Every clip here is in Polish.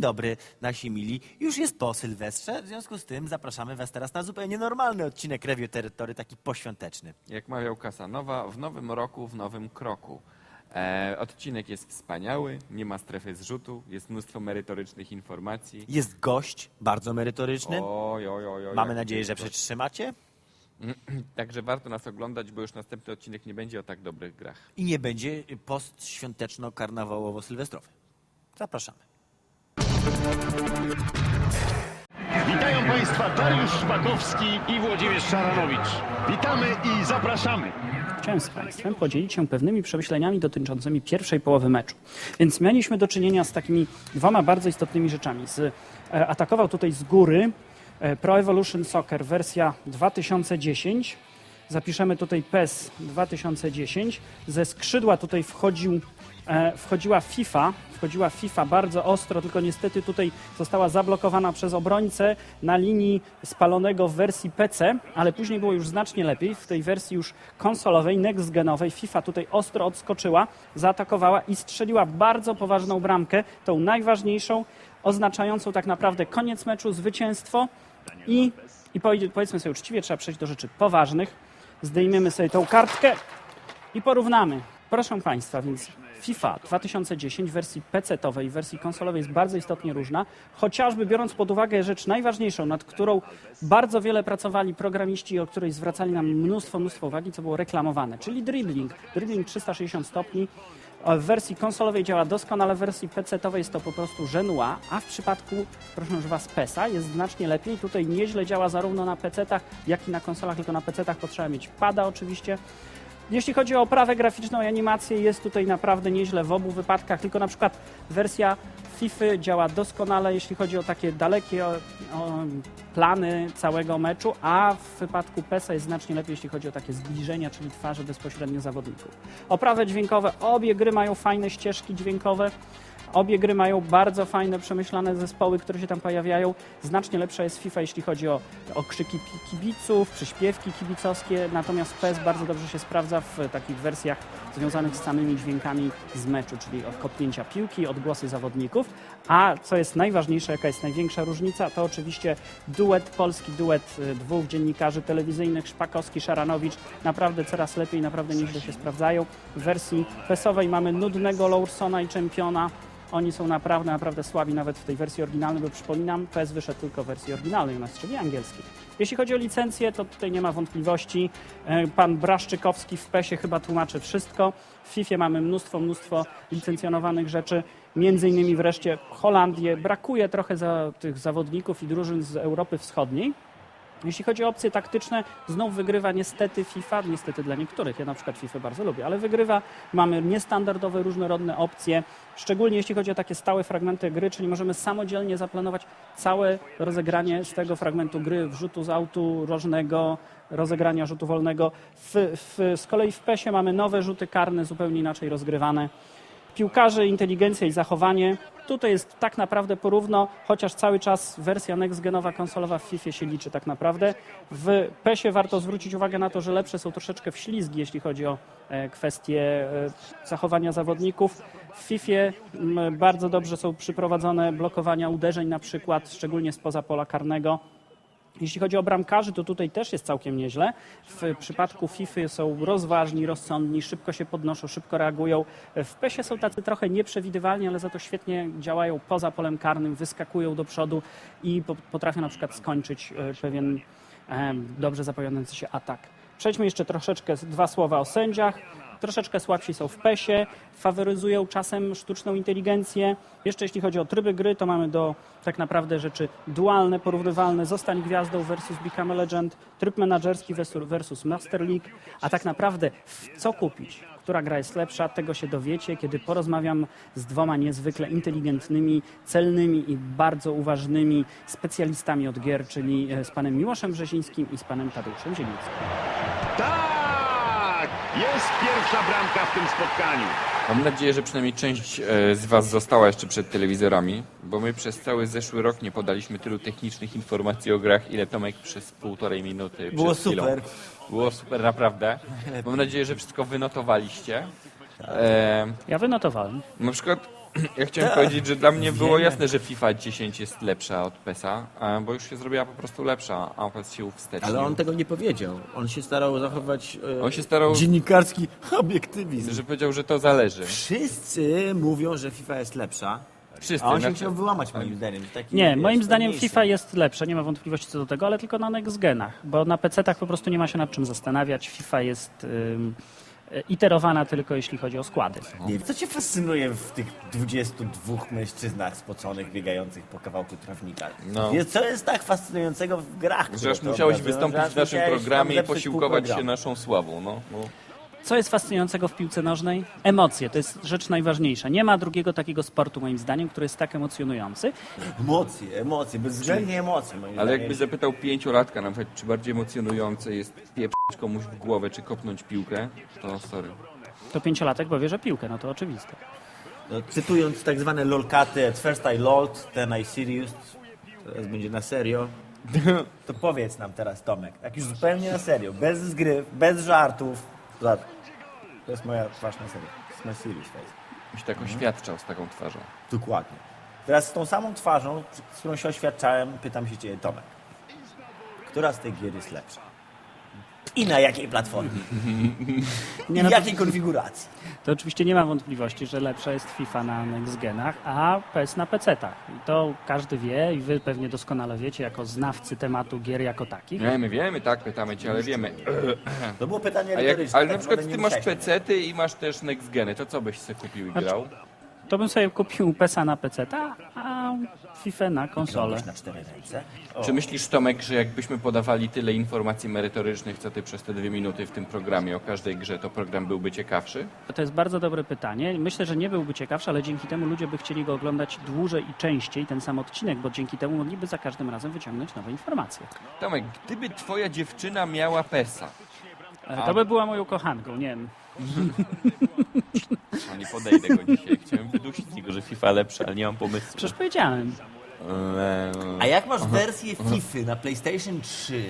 Dzień dobry, nasi mili. Już jest po Sylwestrze, w związku z tym zapraszamy Was teraz na zupełnie normalny odcinek Review Territory, taki poświąteczny. Jak mawiał Kasanowa, w nowym roku, w nowym kroku. E, odcinek jest wspaniały, nie ma strefy zrzutu, jest mnóstwo merytorycznych informacji. Jest gość, bardzo merytoryczny. Oj, oj, oj, oj, Mamy jak nadzieję, że przetrzymacie. Także warto nas oglądać, bo już następny odcinek nie będzie o tak dobrych grach. I nie będzie postświąteczno-karnawałowo-sylwestrowy. Zapraszamy. Witają Państwa Dariusz Szpakowski i Włodzimierz Szaranowicz. Witamy i zapraszamy. Chciałem z Państwem podzielić się pewnymi przemyśleniami dotyczącymi pierwszej połowy meczu. Więc mieliśmy do czynienia z takimi dwoma bardzo istotnymi rzeczami. Z, e, atakował tutaj z góry e, Pro Evolution Soccer wersja 2010. Zapiszemy tutaj PES 2010. Ze skrzydła tutaj wchodził, e, wchodziła FIFA. Wchodziła FIFA bardzo ostro, tylko niestety tutaj została zablokowana przez obrońcę na linii spalonego w wersji PC, ale później było już znacznie lepiej. W tej wersji już konsolowej, next-genowej FIFA tutaj ostro odskoczyła, zaatakowała i strzeliła bardzo poważną bramkę, tą najważniejszą, oznaczającą tak naprawdę koniec meczu, zwycięstwo i, i powiedz- powiedzmy sobie uczciwie, trzeba przejść do rzeczy poważnych. Zdejmiemy sobie tą kartkę i porównamy. Proszę Państwa, więc FIFA 2010 w wersji PC-owej i wersji konsolowej jest bardzo istotnie różna, chociażby biorąc pod uwagę rzecz najważniejszą, nad którą bardzo wiele pracowali programiści, o której zwracali nam mnóstwo, mnóstwo uwagi, co było reklamowane, czyli dribbling. Dribbling 360 stopni. W wersji konsolowej działa doskonale, w wersji PC-owej jest to po prostu żenua, a w przypadku, proszę używa PESA jest znacznie lepiej. Tutaj nieźle działa zarówno na PC-tach, jak i na konsolach, tylko na PC-tach potrzeba mieć pada oczywiście. Jeśli chodzi o oprawę graficzną i animację, jest tutaj naprawdę nieźle w obu wypadkach, tylko na przykład wersja FIFA działa doskonale, jeśli chodzi o takie dalekie o, o, plany całego meczu, a w wypadku PESA jest znacznie lepiej, jeśli chodzi o takie zbliżenia, czyli twarze bezpośrednio zawodników. Oprawy dźwiękowe, obie gry mają fajne ścieżki dźwiękowe. Obie gry mają bardzo fajne, przemyślane zespoły, które się tam pojawiają. Znacznie lepsza jest FIFA, jeśli chodzi o, o krzyki pi- kibiców, przyśpiewki kibicowskie, natomiast PES bardzo dobrze się sprawdza w takich wersjach związanych z samymi dźwiękami z meczu, czyli od kopnięcia piłki, odgłosy zawodników. A co jest najważniejsze, jaka jest największa różnica, to oczywiście duet, polski duet y, dwóch dziennikarzy telewizyjnych, Szpakowski, Szaranowicz. Naprawdę coraz lepiej, naprawdę nieźle się sprawdzają. W wersji PES-owej mamy nudnego Lawsona i Czempiona. Oni są naprawdę, naprawdę słabi nawet w tej wersji oryginalnej, bo przypominam, PS wyszedł tylko w wersji oryginalnej u nas, czyli angielskiej. Jeśli chodzi o licencję, to tutaj nie ma wątpliwości. E, Pan Braszczykowski w PESie chyba tłumaczy wszystko. W FIFA mamy mnóstwo, mnóstwo licencjonowanych rzeczy. Między innymi wreszcie Holandię. Brakuje trochę za tych zawodników i drużyn z Europy Wschodniej. Jeśli chodzi o opcje taktyczne, znów wygrywa niestety FIFA, niestety dla niektórych, ja na przykład FIFA bardzo lubię, ale wygrywa, mamy niestandardowe, różnorodne opcje, szczególnie jeśli chodzi o takie stałe fragmenty gry, czyli możemy samodzielnie zaplanować całe rozegranie z tego fragmentu gry, wrzutu z autu rożnego, rozegrania rzutu wolnego. W, w, z kolei w PESie mamy nowe rzuty karne, zupełnie inaczej rozgrywane piłkarzy, inteligencja i zachowanie. Tutaj jest tak naprawdę porówno, chociaż cały czas wersja next-genowa konsolowa w FIFA się liczy tak naprawdę. W PESie warto zwrócić uwagę na to, że lepsze są troszeczkę wślizgi, jeśli chodzi o e, kwestie e, zachowania zawodników. W FIFA m, bardzo dobrze są przyprowadzone blokowania uderzeń na przykład, szczególnie spoza pola karnego. Jeśli chodzi o bramkarzy, to tutaj też jest całkiem nieźle. W przypadku FIFA są rozważni, rozsądni, szybko się podnoszą, szybko reagują. W PESie są tacy trochę nieprzewidywalni, ale za to świetnie działają poza polem karnym, wyskakują do przodu i po- potrafią na przykład skończyć e, pewien e, dobrze zapowiadający się atak. Przejdźmy jeszcze troszeczkę, dwa słowa o sędziach. Troszeczkę słabsi są w PESie, faworyzują czasem sztuczną inteligencję. Jeszcze jeśli chodzi o tryby gry, to mamy do tak naprawdę rzeczy dualne, porównywalne. Zostań gwiazdą versus Become a Legend, tryb menadżerski versus- Master League. A tak naprawdę co kupić? Która gra jest lepsza, tego się dowiecie, kiedy porozmawiam z dwoma niezwykle inteligentnymi, celnymi i bardzo uważnymi specjalistami od gier, czyli e, z panem Miłoszem Brzezińskim i z panem Tadeuszem Zielińskim. Tak! Jest pierwsza bramka w tym spotkaniu. Mam nadzieję, że przynajmniej część e, z Was została jeszcze przed telewizorami, bo my przez cały zeszły rok nie podaliśmy tylu technicznych informacji o grach, ile Tomek przez półtorej minuty Było przed chwilą. super. Było super, naprawdę. Mam nadzieję, że wszystko wynotowaliście. E, Ja wynotowałem. na przykład Ja chciałem powiedzieć, że dla mnie było jasne, że FIFA 10 jest lepsza od PESA, a, bo już się zrobiła po prostu lepsza, a PES się uwstecznił. Ale on tego nie powiedział. On się starał zachować e, On się starał- dziennikarski obiektywizm. Że powiedział, że to zależy. Wszyscy mówią, że FIFA jest lepsza, Wszyscy. a on się znaczy- chciał wyłamać moim zdaniem. Taki, Nie, wiesz, moim zdaniem. FIFA jest lepsza, nie ma wątpliwości co do tego, ale tylko na next genach, bo na PC-tach po prostu nie ma się nad czym zastanawiać. FIFA jest ym, e, iterowana tylko jeśli chodzi o składy. Nie, co cię fascynuje w tych 22 mężczyznach spoconych, biegających po kawałku trawnika? No. Co jest tak fascynującego w grach? Że które aż to musiałeś obrazują, wystąpić że aż w naszym musiałeś tam programie i zepsuć pół posiłkować się programu? naszą sławą. No, no. Co jest fascynującego w piłce nożnej? Emocje, to jest rzecz najważniejsza. Nie ma drugiego takiego sportu moim zdaniem, który jest tak emocjonujący. Emocje, emocje, bezwzględnie emocje. moim Ale zdaniem. jakby zapytał pięciolatka nawet, czy bardziej emocjonujące jest pieprzyć komuś w głowę, czy kopnąć piłkę, to sorry. To pięciolatek powie, że piłkę, no to oczywiste. No, cytując tak zwane lolkaty, at first I lolled, then I serious, teraz będzie na serio. To powiedz nam teraz, Tomek, tak już zupełnie na serio, bez zgryw, bez żartów. Zobacz, To jest moja twarz na serio. To jest my serious face. Byś tak oświadczał z taką twarzą. Dokładnie. Teraz z tą samą twarzą, z którą się oświadczałem, pytam się Ciebie, Tomek. Która z tych gier jest lepsza? I na jakiej platformie? I Nie, w no, jakiej konfiguracji? To oczywiście nie ma wątpliwości, że lepsza jest FIFA na next genach, a PES na PC-tach. I to każdy wie i wy pewnie doskonale wiecie, jako znawcy tematu gier jako takich. Wiemy, wiemy, tak, pytamy cię, ale wiemy. To było pytanie A jak, retoryczne. ale na tak przykład naprawdę ty nie masz musiałeś pecety i masz też next geny, to co byś sobie kupił i grał? To bym sobie kupił PESa na PC-ta, a FIFA na konsolę. Na cztery ręce. O. Czy myślisz, Tomek, że jakbyśmy podawali tyle informacji merytorycznych, co ty przez te dwie minuty w tym programie o każdej grze, to program byłby ciekawszy? To jest bardzo dobre pytanie. Myślę, że nie byłby ciekawszy, ale dzięki temu ludzie by chcieli go oglądać dłużej i częściej, ten sam odcinek, bo dzięki temu mogliby za każdym razem wyciągnąć nowe informacje. Tomek, gdyby twoja dziewczyna miała PESA, E, To by była moją kochanką, nie wiem. no nie podejdę go dzisiaj, chciałem wydusić z niego, że FIFA lepsza, ale nie mam pomysłu. Przecież powiedziałem. A jak masz wersję FIFA na PlayStation 3,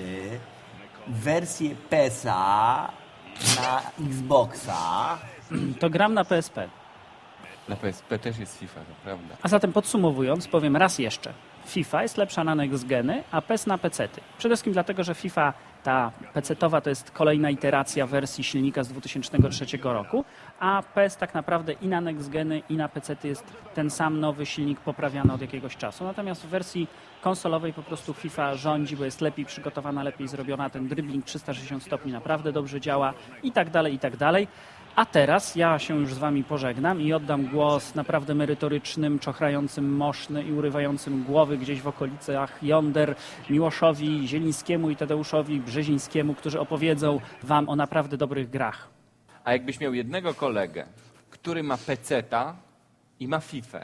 wersję PESa na Xboxa, To gram na PSP. Na PSP też jest FIFA, to prawda. A zatem podsumowując, powiem raz jeszcze. FIFA jest lepsza na next geny, a PES na pecety. Przede wszystkim dlatego, że FIFA ta pecetowa to jest kolejna iteracja wersji silnika z 2003 roku, a PES tak naprawdę i na next geny i na pecety jest ten sam nowy silnik poprawiany od jakiegoś czasu. Natomiast w wersji konsolowej po prostu FIFA rządzi, bo jest lepiej przygotowana, lepiej zrobiona, ten dribbling 360 stopni naprawdę dobrze działa i tak dalej, i tak dalej. A teraz ja się już z Wami pożegnam i oddam głos naprawdę merytorycznym, czochrającym moszny i urywającym głowy gdzieś w okolicach Jonder, Miłoszowi Zielińskiemu i Tadeuszowi Brzezińskiemu, którzy opowiedzą Wam o naprawdę dobrych grach. A jakbyś miał jednego kolegę, który ma peceta i ma FIFA,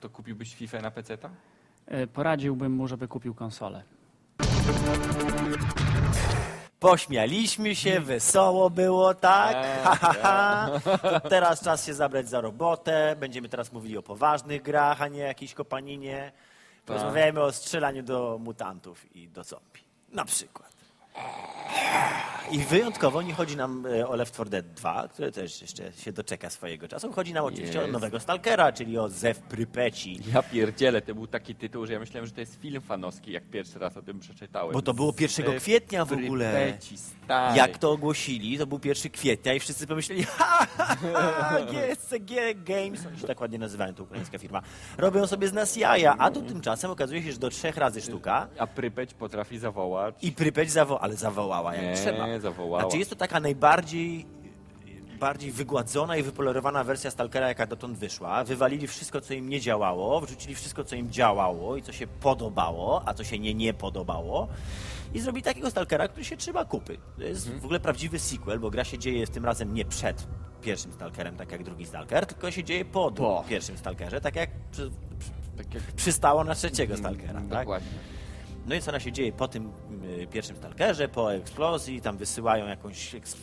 to kupiłbyś FIFA na peceta? E, Poradziłbym mu, żeby kupił konsolę. Pośmialiśmy się, wesoło było, tak? Ha, ha, ha. To teraz czas się zabrać za robotę. Będziemy teraz mówili o poważnych grach, a nie jakiejś kopaninie. Porozmawiajmy o strzelaniu do mutantów i do zombie. Na przykład. I wyjątkowo nie chodzi nam e, o Left 4 Dead 2, które też jeszcze się doczeka swojego czasu. Chodzi nam oczywiście o Jest. nowego Stalkera, czyli o Zew Prypeci. Ja pierdzielę, to był taki tytuł, że ja myślałem, że to jest film fanowski, jak pierwszy raz o tym przeczytałem. Bo to było 1 Ze kwietnia w ogóle. Prypeci, stary. Jak to ogłosili, to był 1 kwietnia i wszyscy pomyśleli, ha, ha, ha GSCG Games, oni się tak ładnie nazywają, to ukraińska firma, robią sobie z nas jaja, a tu tymczasem okazuje się, że do trzech razy sztuka A Prypeć potrafi zawołać. i Prypeć zawołała, ale zawołała jak Nie, trzeba. zawołała. Znaczy jest to taka najbardziej bardziej wygładzona i wypolerowana wersja Stalkera, jaka dotąd wyszła. Wywalili wszystko, co im nie działało, wrzucili wszystko, co im działało i co się podobało, a co się nie nie podobało. I zrobili takiego Stalkera, który się trzyma kupy. To jest w ogóle prawdziwy sequel, bo gra się dzieje tym razem nie przed pierwszym Stalkerem, tak jak drugi Stalker, tylko się dzieje po, Po. pierwszym Stalkerze, tak jak przy, przy, Tak jak... przystało na trzeciego Stalkera. Tak? Dokładnie. No i co ona się dzieje po tym pierwszym stalkerze, po eksplozji, tam wysyłają jakąś eks,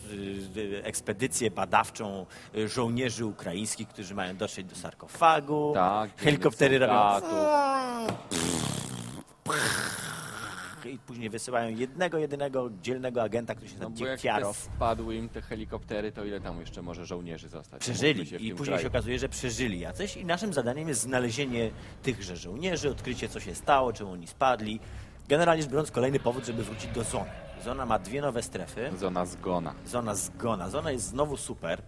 ekspedycję badawczą y, żołnierzy ukraińskich, którzy mają dotrzeć do sarkofagu. Tak, Helikoptery robią. i później wysyłają jednego, jedynego dzielnego agenta, który się No nazywa Dziektiarow. spadły im te helikoptery, to ile tam jeszcze może żołnierzy zostać? Przeżyli się i później się kraju. okazuje, że przeżyli jacyś i naszym zadaniem jest znalezienie tychże żołnierzy, odkrycie co się stało, czemu oni spadli. Generalnie rzecz biorąc kolejny powód, żeby wrócić do zony. Zona ma dwie nowe strefy. Zona zgona. Zona zgona. Zona jest znowu super.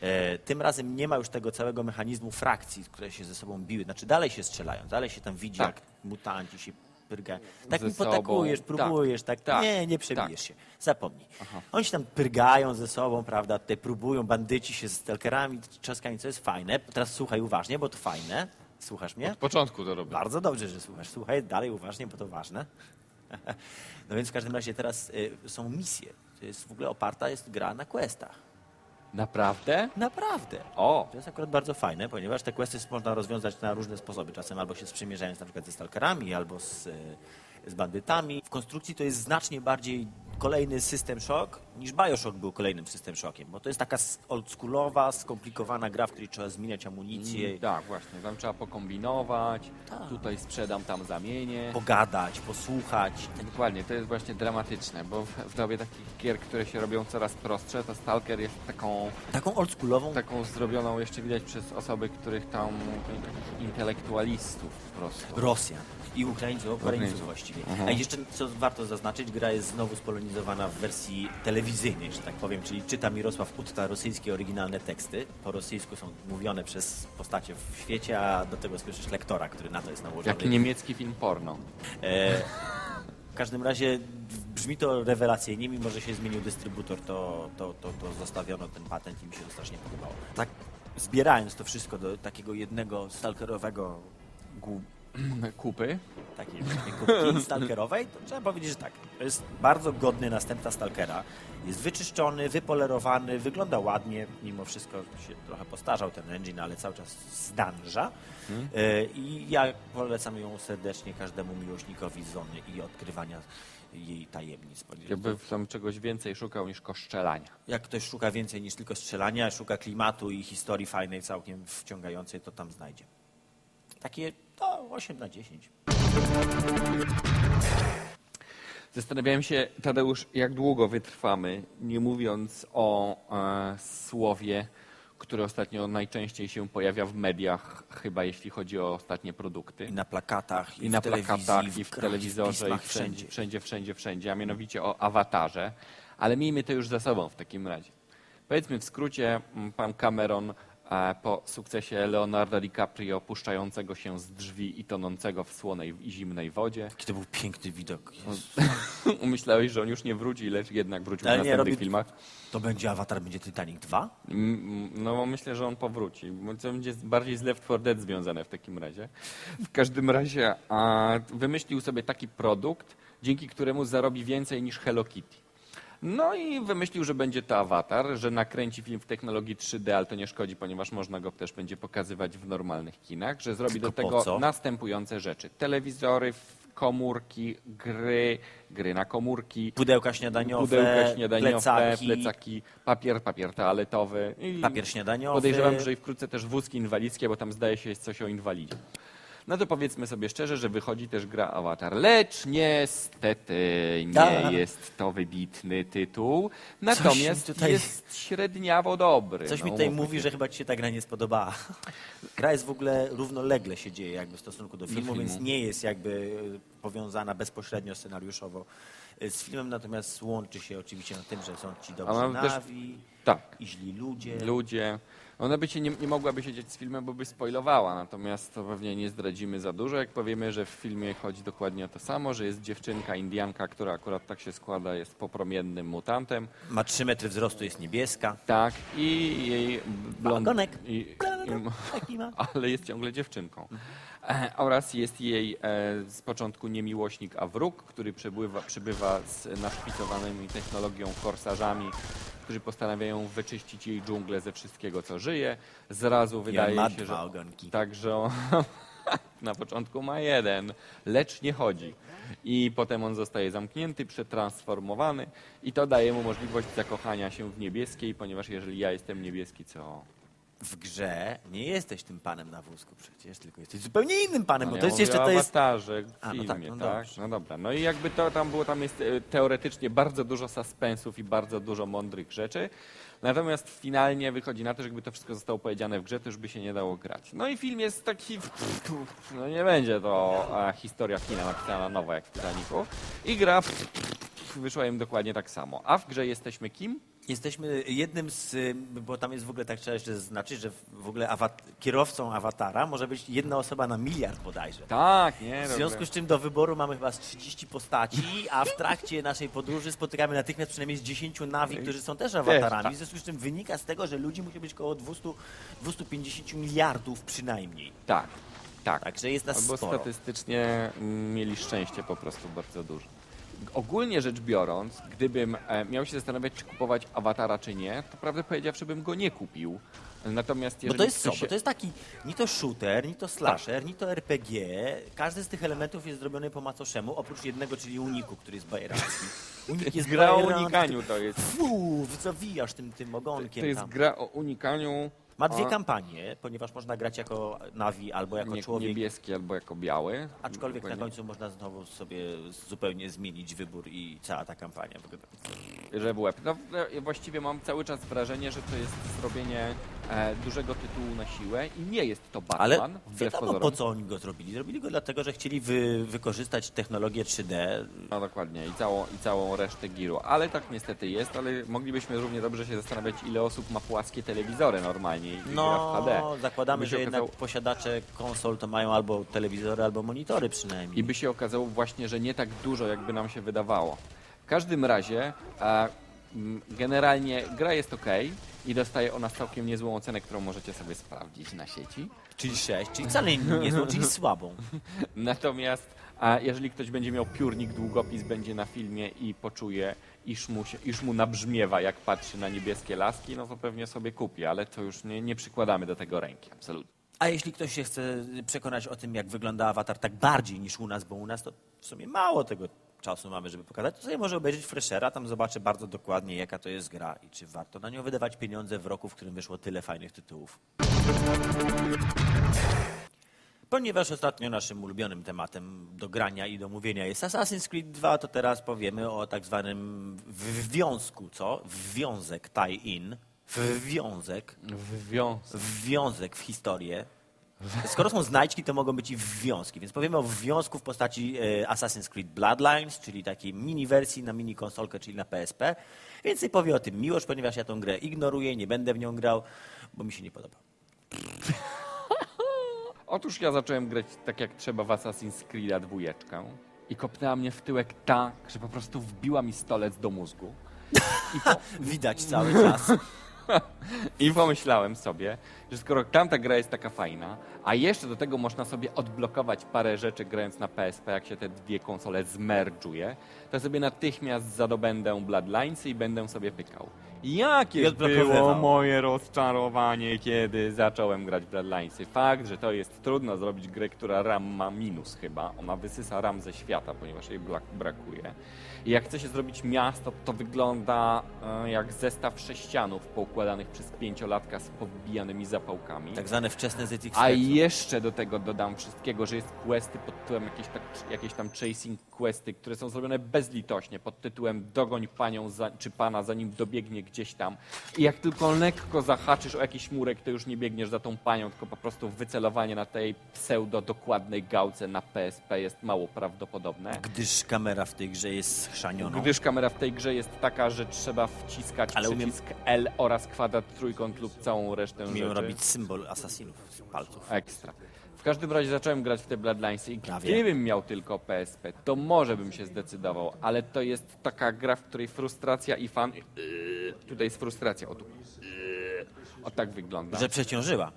E, tym razem nie ma już tego całego mechanizmu frakcji, które się ze sobą biły. Znaczy dalej się strzelają, dalej się tam widzi, Tak. jak mutanci się pyrgają. Tak Ze mi potakujesz, Tak. próbujesz, tak, Tak. nie, nie przebijesz Tak. się. Zapomnij. Oni się tam pyrgają ze sobą, prawda, tutaj próbują, bandyci się z stalkerami, trzaskami, co jest fajne. Teraz słuchaj uważnie, bo to fajne. Słuchasz mnie? Od początku to robię. Bardzo dobrze, że słuchasz. Słuchaj dalej uważnie, bo to ważne. No więc w każdym razie teraz y, są misje. To jest w ogóle oparta jest gra na questach. Naprawdę? Naprawdę. O! To jest akurat bardzo fajne, ponieważ te questy można rozwiązać na różne sposoby. Czasem albo się sprzymierzając na przykład ze stalkerami, albo z, y, z bandytami. W konstrukcji to jest znacznie bardziej kolejny system shock niż Bioshock był kolejnym system shockiem, bo to jest taka oldschoolowa, skomplikowana gra, w której trzeba zmieniać amunicję, Tak, właśnie. Tam trzeba pokombinować. Tak. Tutaj sprzedam, tam zamienię. pogadać, posłuchać. Dokładnie, to jest właśnie dramatyczne, bo w, w dobie takich gier, które się robią coraz prostsze, to Stalker jest taką, Taką oldschoolową taką zrobioną jeszcze widać przez osoby, których tam, takich intelektualistów po prostu. Rosjan i Ukraińców, Ukraińców właściwie. Mhm. A jeszcze co warto zaznaczyć, gra jest znowu spolonizowana w wersji telewizyjnej, że tak powiem, czyli czyta Mirosław Utta rosyjskie oryginalne teksty. Po rosyjsku są mówione przez postacie w świecie, a do tego słyszysz lektora, który na to jest nałożony. Jak niemiecki film porno. E, w każdym razie brzmi to rewelacyjnie, mimo że się zmienił dystrybutor, to, to, to, to zostawiono ten patent i mi się to strasznie podobało. Tak zbierając to wszystko do takiego jednego stalkerowego Kupy. takiej kubki stalkerowej, to trzeba powiedzieć, że tak. To jest bardzo godny następca stalkera. Jest wyczyszczony, wypolerowany, wygląda ładnie, mimo wszystko się trochę postarzał ten engine, ale cały czas zdąża. E, I ja polecam ją serdecznie każdemu miłośnikowi zony i odkrywania jej tajemnic. Jakby tam czegoś więcej szukał niż koszczelania. Jak ktoś szuka więcej niż tylko strzelania, szuka klimatu i historii fajnej, całkiem wciągającej, to tam znajdzie. Takie to 8 na 10. Zastanawiałem się, Tadeusz, jak długo wytrwamy, nie mówiąc o e, słowie, które ostatnio najczęściej się pojawia w mediach, chyba jeśli chodzi o ostatnie produkty. I na plakatach, i, I w na telewizji, plakatach, i w telewizorze, i pismach, wszędzie, wszędzie, wszędzie, wszędzie, a mianowicie o awatarze. Ale miejmy to już za sobą w takim razie. Powiedzmy w skrócie, pan Cameron po sukcesie Leonardo DiCaprio puszczającego się z drzwi i tonącego w słonej i zimnej wodzie. Jaki to był piękny widok. Jezu. Umyślałeś, że on już nie wróci, lecz jednak wrócił Ale w nie, następnych robi- filmach. To będzie Avatar, będzie Titanic 2? Mm, No myślę, że on powróci. To będzie bardziej z Left 4 Dead związane w takim razie. W każdym razie a, wymyślił sobie taki produkt, dzięki któremu zarobi więcej niż Hello Kitty. No i wymyślił, że będzie to awatar, że nakręci film w technologii 3D, ale to nie szkodzi, ponieważ można go też będzie pokazywać w normalnych kinach, że zrobi Tylko do po tego co? następujące rzeczy. Telewizory, komórki, gry, gry na komórki, Pudełka śniadaniowe, pudełka śniadaniowe, plecaki, plecaki, papier, papier toaletowy. I papier śniadaniowy. Podejrzewam, że i wkrótce też wózki inwalidzkie, bo tam zdaje się jest coś o inwalidzie. No to powiedzmy sobie szczerze, że wychodzi też gra Avatar, lecz niestety nie Tak. jest to wybitny tytuł, natomiast mi tutaj- jest średniawo dobry. Coś no, mi tutaj mówi, się. że chyba ci się ta gra nie spodobała. Gra jest w ogóle równolegle się dzieje jakby w stosunku do filmu, filmu. więc nie jest jakby e, powiązana bezpośrednio scenariuszowo e, z filmem, natomiast łączy się oczywiście na tym, że są ci dobrzy mam też- nawi Tak. i źli ludzie. Ludzie. Ona by się nie, nie mogłaby siedzieć z filmem, bo by spoilowała, natomiast to pewnie nie zdradzimy za dużo, jak powiemy, że w filmie chodzi dokładnie o to samo, że jest dziewczynka Indianka, która akurat tak się składa, jest popromiennym mutantem. Ma 3 metry wzrostu, jest niebieska. Tak, i jej blond... Wagonek. I, i, Taki ma. ale jest ciągle dziewczynką. E, oraz jest jej e, z początku niemiłośnik, a wróg, który przybywa, przybywa z naszpicowanymi technologią korsarzami, którzy postanawiają wyczyścić jej dżunglę ze wszystkiego, co żyje. Zrazu wydaje ma się, dwa że ogonki. tak, że on na początku ma jeden, lecz nie chodzi. I potem on zostaje zamknięty, przetransformowany i to daje mu możliwość zakochania się w niebieskiej, ponieważ jeżeli ja jestem niebieski, co w grze nie jesteś tym panem na wózku przecież, tylko jesteś zupełnie innym panem, bo Ja to jest jeszcze, to jest... awatarze, w A, no filmie, tak, tak, no tak? dobrze. No dobra. No i jakby to tam było, tam jest e, teoretycznie bardzo dużo suspensów i bardzo dużo mądrych rzeczy. Natomiast finalnie wychodzi na to, że jakby to wszystko zostało powiedziane w grze, to już by się nie dało grać. No i film jest taki, no nie będzie to historia kina napisana na nowo jak w Titanicu. I gra wyszła im dokładnie tak samo. A w grze jesteśmy kim? Jesteśmy jednym z, bo tam jest w ogóle, tak trzeba jeszcze zaznaczyć, że w ogóle awat kierowcą awatara może być jedna osoba na miliard bodajże. Tak, nie? W związku z czym do wyboru mamy chyba z 30 postaci, a w trakcie naszej podróży spotykamy natychmiast przynajmniej z 10 nawi, którzy są też awatarami. tak. W związku z czym wynika z tego, że ludzi musi być około 200, 250 miliardów przynajmniej. Tak, tak. Także jest nas Albo sporo. statystycznie mieli szczęście po prostu bardzo dużo. Ogólnie rzecz biorąc, gdybym e, miał się zastanawiać, czy kupować awatara, czy nie, to prawdę powiedziawszy bym go nie kupił. Natomiast Bo jeżeli to jest co? ktoś Bo się- to jest taki, ni to shooter, ni to slasher, ni to RPG. Każdy z tych elementów jest zrobiony po macoszemu, oprócz jednego, czyli uniku, który jest bajeracki. Unik jest gra o unikaniu to jest. Fuu, zawijasz tym, tym ogonkiem To jest tam. gra o unikaniu. Ma dwie a kampanie, ponieważ można grać jako Navi albo jako nie, człowiek. niebieski albo jako biały. Aczkolwiek na końcu można znowu sobie zupełnie zmienić wybór i cała ta kampania wygląda. że w łeb. No, no, właściwie mam cały czas wrażenie, że to jest zrobienie e, dużego tytułu na siłę i nie jest to Ale Batman, wbrew wiadomo pozorom. po co oni go zrobili. Zrobili go dlatego, że chcieli wy, wykorzystać technologię 3D. No dokładnie i całą, i całą resztę giru. Ale tak niestety jest, ale moglibyśmy równie dobrze się zastanawiać, ile osób ma płaskie telewizory normalnie i gra w No, HD. zakładamy, By się że jednak okazało- posiadacze konsol to mają albo telewizory, albo monitory przynajmniej. I by się okazało właśnie, że nie tak dużo, jakby nam się wydawało. W każdym razie, e, m, generalnie gra jest ok i dostaje ona całkiem niezłą ocenę, którą możecie sobie sprawdzić na sieci. Czyli 6, czyli wcale nie złą, czyli słabą. Natomiast a jeżeli ktoś będzie miał piórnik, długopis będzie na filmie i poczuje, iż mu, się, iż mu nabrzmiewa, jak patrzy na niebieskie laski, no to pewnie sobie kupi, ale to już nie, nie przykładamy do tego ręki, absolutnie. A jeśli ktoś się chce przekonać o tym, jak wygląda awatar tak bardziej niż u nas, bo u nas to w sumie mało tego czasu mamy, żeby pokazać, to sobie może obejrzeć Freshera, tam zobaczy bardzo dokładnie, jaka to jest gra i czy warto na nią wydawać pieniądze w roku, w którym wyszło tyle fajnych tytułów. Ponieważ ostatnio naszym ulubionym tematem do grania i do mówienia jest Assassin's Creed 2, to teraz powiemy o tak zwanym wwiązku, co? Wwiązek tie-in. Wwiązek Wwiąz. wwiązek w historię. Skoro są znajdźki, to mogą być i wwiązki, więc powiemy o wwiązku w postaci e, Assassin's Creed Bloodlines, czyli takiej mini wersji na mini konsolkę, czyli na PSP. Więcej powie o tym Miłosz, ponieważ ja tą grę ignoruję, nie będę w nią grał, bo mi się nie podoba. Otóż ja zacząłem grać tak jak trzeba w Assassin's Creed'a dwójeczkę i kopnęła mnie w tyłek tak, że po prostu wbiła mi stolec do mózgu. I, po, Widać cały czas. I pomyślałem sobie, że skoro tamta gra jest taka fajna, a jeszcze do tego można sobie odblokować parę rzeczy grając na PSP, jak się te dwie konsole zmerdżuje, to sobie natychmiast zadobędę Bloodlinesy i będę sobie pykał. Jakie było moje rozczarowanie, kiedy zacząłem grać Bloodlinesy. Fakt, że to jest trudno zrobić grę, która RAM ma minus chyba. Ona wysysa RAM ze świata, ponieważ jej brak- brakuje. I jak chce się zrobić miasto, to wygląda e, jak zestaw sześcianów poukładanych przez pięciolatka z powbijanymi zapałkami. Tak zwane wczesne ZX A jeszcze do tego dodam wszystkiego, że jest questy pod tytułem jakieś, tak, jakieś tam chasing questy, które są zrobione bezlitośnie pod tytułem dogoń panią za, czy pana zanim dobiegnie gdzieś tam. I jak tylko lekko zahaczysz o jakiś murek, to już nie biegniesz za tą panią, tylko po prostu wycelowanie na tej pseudo dokładnej gałce na PSP jest mało prawdopodobne. Gdyż kamera w tej grze jest schrzaniona. Gdyż kamera w tej grze jest taka, że trzeba wciskać Ale Ale umiem- przycisk L oraz kwadrat trójkąt lub całą resztę Umiem rzeczy. robić symbol asasinów z palców. Ekstra. W każdym razie zacząłem grać w te Bloodlinesy i Prawie. gdybym miał tylko PSP, to może bym się zdecydował, ale to jest taka gra, w której frustracja i fan... Yy, tutaj jest frustracja, o tu. Yy, o tak wygląda. Że przeciążyła.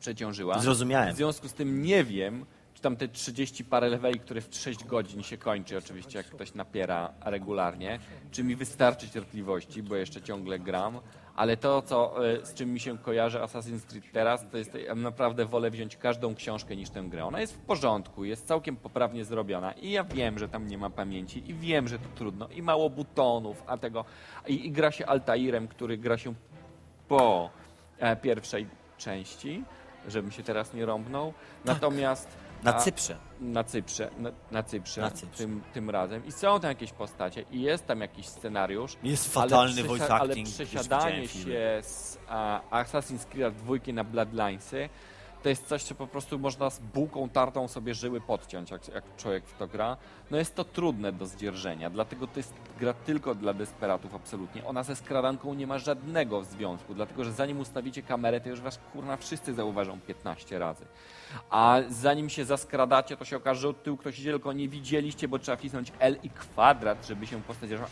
Przeciążyła. Zrozumiałem. W związku z tym nie wiem, tam te 30 parę leveli, które w 6 godzin się kończy, oczywiście jak ktoś napiera regularnie, czy mi wystarczy cierpliwości, bo jeszcze ciągle gram, ale to, co, y, z czym mi się kojarzy Assassin's Creed teraz, to jest, ja naprawdę wolę wziąć każdą książkę niż tę grę. Ona jest w porządku, jest całkiem poprawnie zrobiona i ja wiem, że tam nie ma pamięci i wiem, że to trudno i mało butonów, a tego, i, i gra się Altairem, który gra się po e, pierwszej części, żebym się teraz nie rąbnął. Natomiast Na a, Cyprze. na Cyprze, na, na Cyprze, Na Cyprze. Tym, tym razem. I są tam jakieś postacie i jest tam jakiś scenariusz. Jest ale fatalny przesi- voice Ale acting, już przesiadanie się z a, Assassin's Creed 2 na Bloodlinesy to jest coś, co po prostu można z bułką tartą sobie żyły podciąć, jak, jak człowiek w to gra. No jest to trudne do zdzierżenia, dlatego to jest gra tylko dla desperatów absolutnie. Ona ze skradanką nie ma żadnego związku, dlatego że zanim ustawicie kamerę, to już was kurna wszyscy zauważą 15 razy. A zanim się zaskradacie, to się okaże, że od tyłu ktoś idzie, tylko nie widzieliście, bo trzeba wcisnąć L i kwadrat, żeby się postać zaczęła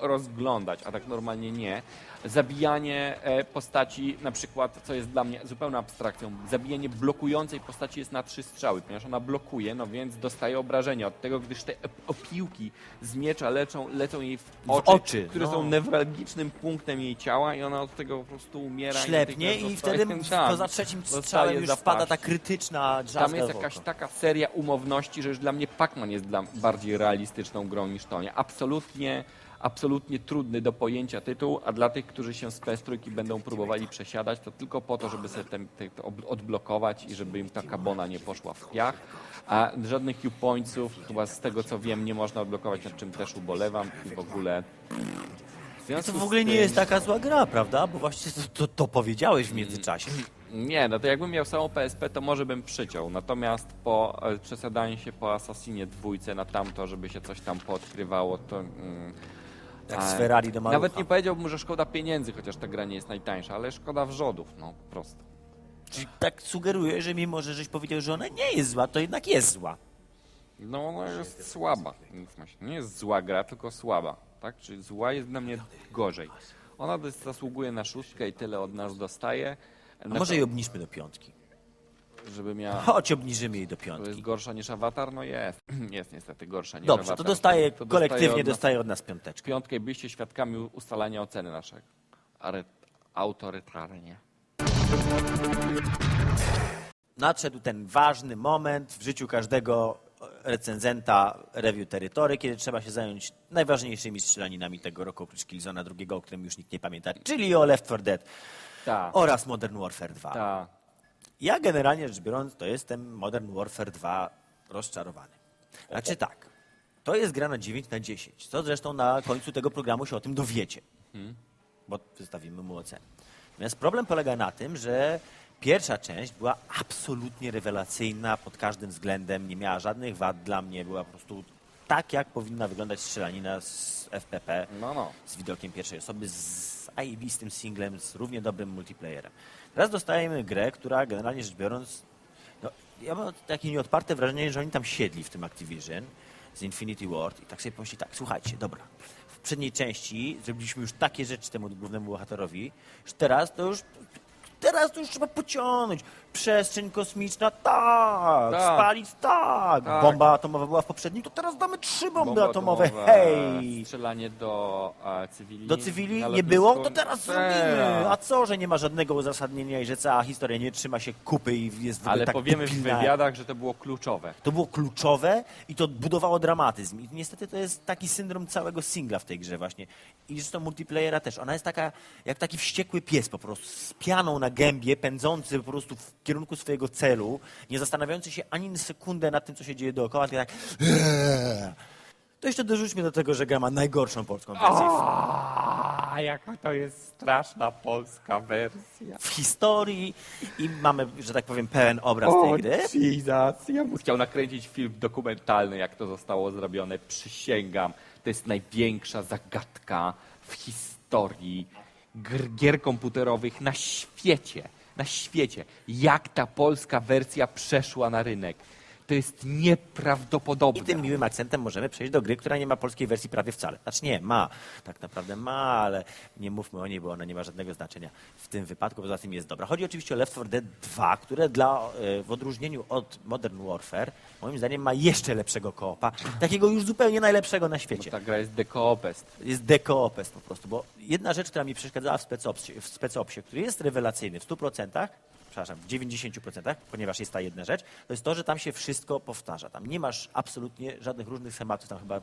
rozglądać, a tak normalnie nie. Zabijanie e, postaci, na przykład, co jest dla mnie zupełną abstrakcją, zabijanie blokującej postaci jest na trzy strzały, ponieważ ona blokuje, no więc dostaje obrażenia od tego, gdyż te op- opiłki z miecza leczą, lecą jej w oczy, oczy, które no. są newralgicznym punktem jej ciała i ona od tego po prostu umiera. Ślepnie i natychmiast wtedy tak, poza trzecim strzałem już wpada ta zapaści. krytyczna Tam jest jakaś taka seria umowności, że już dla mnie Pac-Man jest dla bardziej realistyczną grą niż to. Nie? Absolutnie, absolutnie trudny do pojęcia tytuł, a dla tych, którzy się z PS3 będą próbowali przesiadać, to tylko po to, żeby sobie ten, te, to ob- odblokować i żeby im ta kabona nie poszła w piach. A żadnych U-pointsów, chyba z tego co wiem, nie można odblokować, nad czym też ubolewam i w ogóle... W To w ogóle nie jest taka zła gra, prawda? Bo właściwie to, to, to powiedziałeś w międzyczasie. Nie, no to jakbym miał samą PSP, to może bym przyciął. Natomiast po e, się po Assassinie dwójce na tamto, żeby się coś tam poodkrywało, to... Mm, Jak z Ferrari do malucha. Nawet nie powiedziałbym, że szkoda pieniędzy, chociaż ta gra nie jest najtańsza, ale szkoda wrzodów, no po prostu. Czyli tak sugeruję, że mimo, że żeś powiedział, że ona nie jest zła, to jednak jest zła. No ona jest słaba, mówmy się. Nie jest zła gra, tylko słaba, tak? Czyli zła jest dla mnie gorzej. Ona des- zasługuje na szóstkę i tyle od nas dostaje. A może jej obniżmy do piątki. Żeby miała... Chodź, obniżymy jej do To piątki. jest gorsza niż awatar? No jest. Jest niestety gorsza niż Dobrze, awatar. to dostaje, kolektywnie od nas dostaje od nas piąteczkę. piątkę i byliście świadkami ustalania oceny naszego. Ale autorytarnie. Nadszedł ten ważny moment w życiu każdego recenzenta Review Territory, kiedy trzeba się zająć najważniejszymi strzelaninami tego roku, oprócz Killzona drugiego, o którym już nikt nie pamięta, czyli o Left 4 Dead Tak. oraz Modern Warfare 2. Ta. Ja generalnie rzecz biorąc, to jestem Modern Warfare 2 rozczarowany. Znaczy tak, to jest gra na 9 na 10, co zresztą na końcu tego programu się o tym dowiecie, bo wystawimy mu ocenę. Natomiast problem polega na tym, że pierwsza część była absolutnie rewelacyjna pod każdym względem, nie miała żadnych wad dla mnie, była po prostu tak, jak powinna wyglądać strzelanina z FPP No, no. z widokiem pierwszej osoby, z zajebistym singlem, z równie dobrym multiplayerem. Teraz dostajemy grę, która generalnie rzecz biorąc, no, ja mam takie nieodparte wrażenie, że oni tam siedli w tym Activision z Infinity Ward i tak sobie pomyśleli, tak, słuchajcie, dobra, w poprzedniej części zrobiliśmy już takie rzeczy temu głównemu bohaterowi, że teraz to już Teraz to już trzeba pociągnąć. Przestrzeń kosmiczna, tak. Tak. Spalić, tak. Tak. Bomba atomowa była w poprzednim, to teraz damy trzy bomby atomowe. Hej! Strzelanie do e, cywili. Do cywili na nie lotnisku. było, to teraz Teraz. zrobimy. A co, że nie ma żadnego uzasadnienia i że cała historia nie trzyma się kupy i jest w ogóle Ale tak powiemy w debilna. wywiadach, że to było kluczowe. To było kluczowe i to budowało dramatyzm. I niestety to jest taki syndrom całego singla w tej grze właśnie. I zresztą multiplayera też. Ona jest taka, jak taki wściekły pies po prostu, z pianą na gębie, pędzący po prostu w kierunku swojego celu, nie zastanawiający się ani na sekundę nad tym, co się dzieje dookoła, tylko tak "Eee". to jeszcze dorzućmy do tego, że gra ma najgorszą polską wersję A jaka to jest straszna polska wersja. w historii i mamy, że tak powiem, pełen obraz tej gry. Jesus. Ja bym chciał nakręcić film dokumentalny, jak to zostało zrobione. Przysięgam. To jest największa zagadka w historii gier komputerowych na świecie. Na świecie. Jak ta polska wersja przeszła na rynek. To jest nieprawdopodobne. I tym miłym akcentem możemy przejść do gry, która nie ma polskiej wersji prawie wcale. Znaczy nie, ma. Tak naprawdę ma, ale nie mówmy o niej, bo ona nie ma żadnego znaczenia w tym wypadku, poza tym jest dobra. Chodzi oczywiście o Left 4 Dead 2, które dla, e, w odróżnieniu od Modern Warfare, moim zdaniem ma jeszcze lepszego koopa. Takiego już zupełnie najlepszego na świecie. Ta gra jest dekoopest. Jest dekoopest po prostu, bo jedna rzecz, która mi przeszkadzała w specopsie, w specopsie który jest rewelacyjny w 100%, przepraszam, w 90%, ponieważ jest ta jedna rzecz, to jest to, że tam się wszystko powtarza. Tam nie masz absolutnie żadnych różnych schematów, tam chyba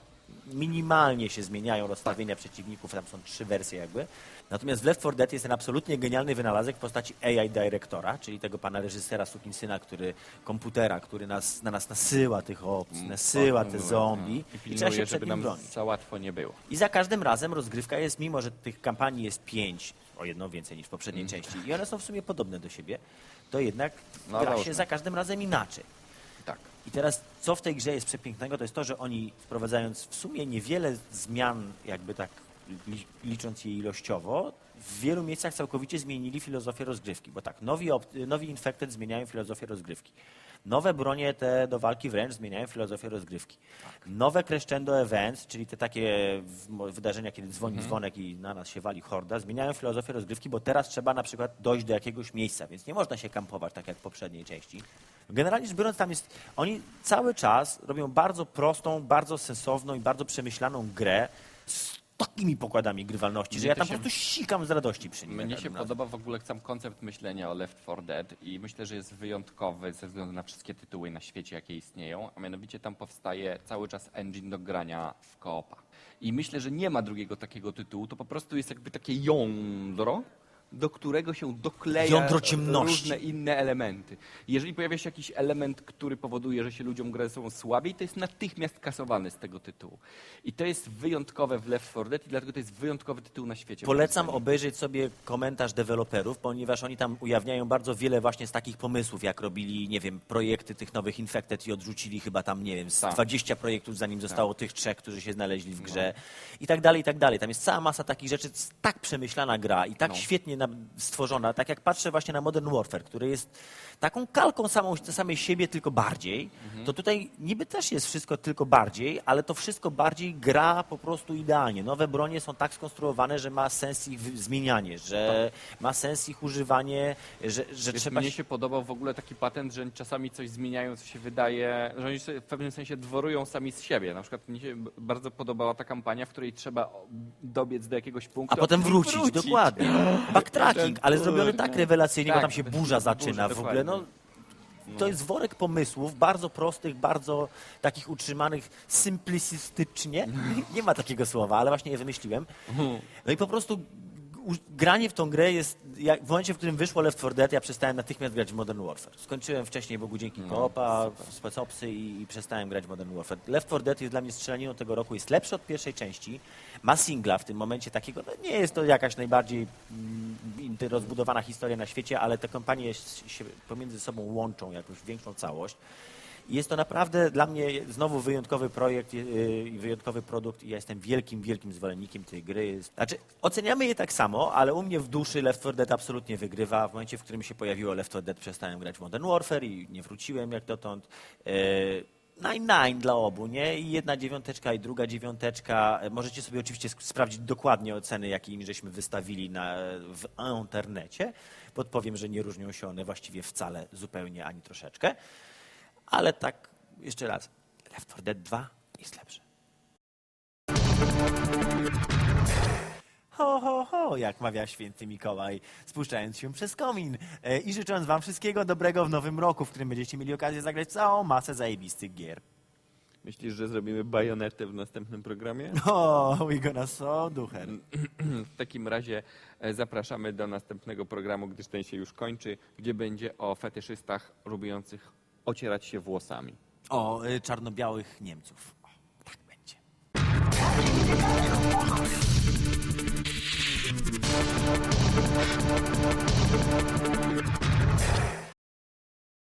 minimalnie się zmieniają rozstawienia przeciwników, tam są trzy wersje jakby. Natomiast w Left 4 Dead jest ten absolutnie genialny wynalazek w postaci AI Directora, czyli tego pana reżysera Sukinsyna, który komputera, który nas, na nas nasyła tych opcji, nasyła te zombie I i trzeba się przed nim bronić. za łatwo nie było. I za każdym razem rozgrywka jest, mimo że tych kampanii jest pięć, o jedną więcej niż w poprzedniej Mm. części, i one są w sumie podobne do siebie, to jednak No, gra się za każdym razem inaczej. Tak. I teraz, co w tej grze jest przepięknego, to jest to, że oni wprowadzając w sumie niewiele zmian, jakby tak li, licząc je ilościowo, w wielu miejscach całkowicie zmienili filozofię rozgrywki. Bo tak, nowi, op- nowi Infected zmieniają filozofię rozgrywki. Nowe bronie te do walki wręcz zmieniają filozofię rozgrywki. Nowe crescendo events, czyli te takie wydarzenia, kiedy dzwoni dzwonek i na nas się wali horda, zmieniają filozofię rozgrywki, bo teraz trzeba na przykład dojść do jakiegoś miejsca, więc nie można się kampować tak jak w poprzedniej części. Generalnie rzecz biorąc, tam jest, oni cały czas robią bardzo prostą, bardzo sensowną i bardzo przemyślaną grę z takimi pokładami grywalności, że Mnie ja to tam się- po prostu sikam z radości przy nim. Mnie się każdym razem. podoba w ogóle sam koncept myślenia o Left 4 Dead i myślę, że jest wyjątkowy ze względu na wszystkie tytuły na świecie, jakie istnieją, a mianowicie tam powstaje cały czas engine do grania w koopa. I myślę, że nie ma drugiego takiego tytułu, to po prostu jest jakby takie jądro, do którego się dokleja różne inne elementy. Jeżeli pojawia się jakiś element, który powoduje, że się ludziom gra sobą słabiej, to jest natychmiast kasowany z tego tytułu. I to jest wyjątkowe w Left 4 Dead i dlatego to jest wyjątkowy tytuł na świecie. Polecam obejrzeć sobie komentarz deweloperów, ponieważ oni tam ujawniają bardzo wiele właśnie z takich pomysłów, jak robili, nie wiem, projekty tych nowych Infected i odrzucili chyba tam, nie wiem, z Tak. 20 projektów, zanim zostało tych trzech, którzy się znaleźli w grze i tak dalej, i tak dalej. Tam jest cała masa takich rzeczy, tak przemyślana gra i tak No. świetnie na, stworzona, tak jak patrzę właśnie na Modern Warfare, który jest taką kalką samą, samej siebie, tylko bardziej, to tutaj niby też jest wszystko tylko bardziej, ale to wszystko bardziej gra po prostu idealnie. Nowe bronie są tak skonstruowane, że ma sens ich wy- zmienianie, że ma sens ich używanie, że, że Wiesz, trzeba mnie się... się podobał w ogóle taki patent, że oni czasami coś zmieniają, co się wydaje, że oni sobie w pewnym sensie dworują sami z siebie. Na przykład mi się b- bardzo podobała ta kampania, w której trzeba o- dobiec do jakiegoś punktu, A potem wrócić, wrócić. dokładnie. Backtracking, ale zrobiony tak rewelacyjnie, bo Tak, tam się burza zaczyna w ogóle. No, to jest worek pomysłów, bardzo prostych, bardzo takich utrzymanych simplicistycznie. Nie ma takiego słowa, ale właśnie je wymyśliłem. No i po prostu granie w tą grę jest, jak, w momencie, w którym wyszło Left 4 Dead, ja przestałem natychmiast grać w Modern Warfare. Skończyłem wcześniej Bogu dzięki Koopa, Specopsy i, i przestałem grać w Modern Warfare. Left 4 Dead jest dla mnie strzelaniną tego roku, jest lepszy od pierwszej części, ma singla w tym momencie takiego, no nie jest to jakaś najbardziej mm, rozbudowana historia na świecie, ale te kompanie się pomiędzy sobą łączą jakąś większą całość. Jest to naprawdę dla mnie znowu wyjątkowy projekt yy, i wyjątkowy produkt i ja jestem wielkim, wielkim zwolennikiem tej gry. Znaczy, oceniamy je tak samo, ale u mnie w duszy Left 4 Dead absolutnie wygrywa. W momencie, w którym się pojawiło Left 4 Dead, przestałem grać w Modern Warfare i nie wróciłem jak dotąd. Nine Nine dla obu, nie? I jedna dziewiąteczka i druga dziewiąteczka. E, Możecie sobie oczywiście sprawdzić dokładnie oceny, jakie im żeśmy wystawili na, w internecie. Podpowiem, że nie różnią się one właściwie wcale, zupełnie ani troszeczkę. Ale tak, jeszcze raz, Left 4 Dead 2 jest lepszy. Ho, ho, ho, jak mawia święty Mikołaj, spuszczając się przez komin e, i życząc wam wszystkiego dobrego w nowym roku, w którym będziecie mieli okazję zagrać całą masę zajebistych gier. Myślisz, że zrobimy bajonetę w następnym programie? O, we gonna so ducher. W takim razie e, zapraszamy do następnego programu, gdyż ten się już kończy, gdzie będzie o fetyszystach lubiących ocierać się włosami. O, y, czarno-białych Niemców. O, tak będzie.